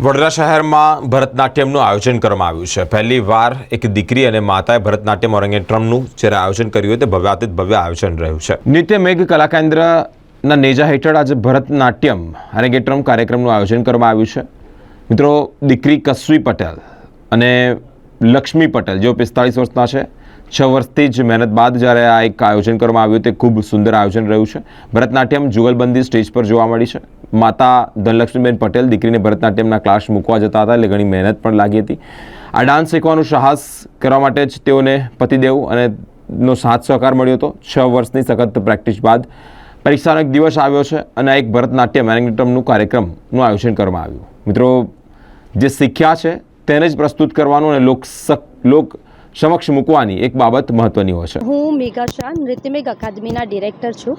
વડોદરા શહેરમાં ભરતનાટ્યમનું આયોજન કરવામાં આવ્યું છે. પહેલી વાર એક દીકરી અને માતાએ ભરતનાટ્યમ ઓરંગેટ્રમનું જ્યારે આયોજન કર્યું તે ભવ્યાતીત ભવ્ય આયોજન રહ્યું છે. નિત્ય મેઘ કલા કેન્દ્રના નેજા હેઠળ આજે ભરતનાટ્યમ અરંગેટ્રમ કાર્યક્રમનું આયોજન કરવામાં આવ્યું છે. મિત્રો, દીકરી કસ્વી પટેલ અને લક્ષ્મી પટેલ, જેઓ પિસ્તાળીસ વર્ષના છે, છ વર્ષથી જ મહેનત બાદ જ્યારે આ એક આયોજન કરવામાં આવ્યું, તે ખૂબ સુંદર આયોજન રહ્યું છે. ભરતનાટ્યમ જુગલબંધી સ્ટેજ પર જોવા મળી છે. માતા ધનલક્ષ્મીબેન પટેલ દીકરીને ભરતનાટ્યમના ક્લાસ મૂકવા જતા હતા એટલે ઘણી મહેનત પણ લાગી હતી. આ ડાન્સ શીખવાનું સાહસ કરવા માટે જ તેઓને પતિદેવ અને નો સાથ સહકાર મળ્યો હતો. છ વર્ષની સખત પ્રેક્ટિસ બાદ પરીક્ષાનો એક દિવસ આવ્યો છે અને એક ભરતનાટ્યમ એરેંગટમનું કાર્યક્રમનું આયોજન કરવામાં આવ્યું. મિત્રો, જે શીખ્યા છે તેને જ પ્રસ્તુત કરવાનું અને લોક લોક સમક્ષ મૂકવાની એક બાબત મહત્વની હોય છે. હું મેઘા શાહ નૃત્યમેઘ અકાદમીના ડિરેક્ટર છું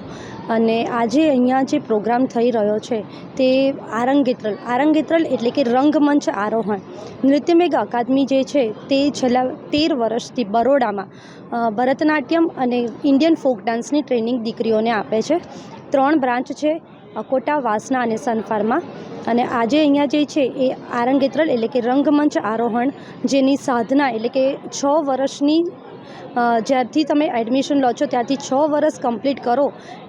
અને આજે અહીંયા જે પ્રોગ્રામ થઈ રહ્યો છે તે આરંગેત્રલ આરંગેત્રલ એટલે કે રંગમંચ આરોહણ. નૃત્યમેઘ અકાદમી જે છે તે છેલ્લા તેર વર્ષથી બરોડામાં ભરતનાટ્યમ અને ઇન્ડિયન ફોક ડાન્સની ટ્રેનિંગ દીકરીઓને આપે છે. ત્રણ બ્રાન્ચ છે. અકોટા વાસના અને સનફાર્મા. અને આજે અહીંયા જે છે એ આરંગેત્રલ એટલે કે રંગમંચ આરોહણ જેની સાધના એટલે કે છ વર્ષની જ્યારથી તમે એડમિશન લો છો, ત્યારથી છ વર્ષ કમ્પ્લીટ કરો,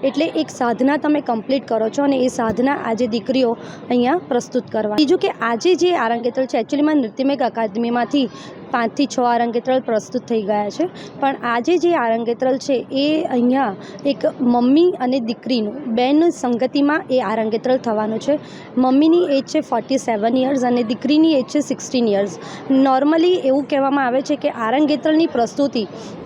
એટલે એક સાધના તમે કમ્પ્લીટ કરો છો અને એ સાધના આજે દીકરીઓ અહીંયા પ્રસ્તુત કરવા. બીજું કે આજે જે આરંગેત્રલ છે એકચ્યુઅલીમાં નૃત્યમેક અકાદમીમાંથી પાંચથી છ આરંગેત્રલ પ્રસ્તુત થઈ ગયા છે. પણ આજે જે આરંગેત્રલ છે, એ અહીંયા એક મમ્મી અને દીકરીનું, બેન સંગતિમાં એ આરંગેત્રલ થવાનું છે. મમ્મીની એજ છે ફોર્ટી સેવન યર્સ અને દીકરીની એજ છે સિક્સટીન યર્સ. નોર્મલી એવું કહેવામાં આવે છે કે આરંગેત્રલની પ્રસ્તુતિ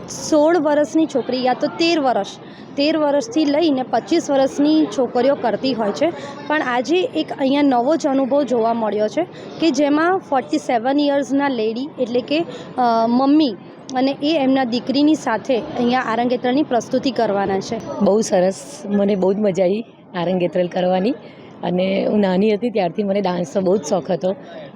સોળ વર્ષની છોકરી, યા તો તેર વર્ષ તેર વર્ષથી લઈને પચીસ વર્ષની છોકરીઓ કરતી હોય છે. પણ આજે એક અહીંયા નવો જ અનુભવ જોવા મળ્યો છે કે જેમાં ફોર્ટી સેવન યર્સના લેડી એટલે કે મમ્મી અને એ એમના દીકરીની સાથે અહીંયા આરંગેત્રલની પ્રસ્તુતિ કરવાના છે. બહુ સરસ. મને બહુ જ મજા આવી આરંગેત્રલ કરવાની. અને હું નાની હતી ત્યારથી મને ડાન્સનો બહુ જ શોખ હતો.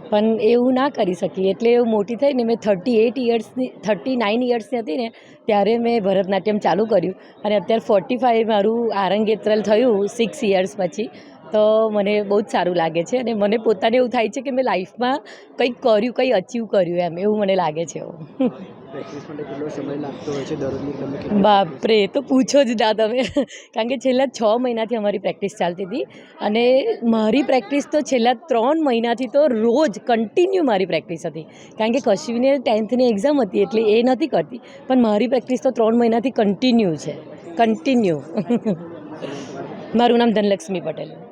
પણ એવું ના કરી શકી. એટલે એવું મોટી થઈને મેં થર્ટી એટ ઇયર્સની થર્ટી નાઇન ઇયર્સની હતી ને, ત્યારે મેં ભરતનાટ્યમ ચાલુ કર્યું. અને અત્યારે ફોર્ટી ફાઇવ મારું આરંગેત્રલ થયું સિક્સ ઇયર્સ પછી. તો મને બહુ જ સારું લાગે છે અને મને પોતાને એવું થાય છે કે મેં લાઈફમાં કંઈક કર્યું કંઈ અચીવ કર્યું એમ એવું મને લાગે છે. એવું બાપરે એ તો પૂછો જ ના તમે. કારણ કે છેલ્લા છ મહિનાથી અમારી પ્રેક્ટિસ ચાલતી હતી અને મારી પ્રેક્ટિસ તો છેલ્લા ત્રણ મહિનાથી તો રોજ કન્ટિન્યુ મારી પ્રેક્ટિસ હતી. કારણ કે કશીને ટેન્થની એક્ઝામ હતી એટલે એ નથી કરતી. પણ મારી પ્રેક્ટિસ તો ત્રણ મહિનાથી કન્ટિન્યુ છે. કન્ટિન્યુ મારું નામ ધનલક્ષ્મી પટેલ.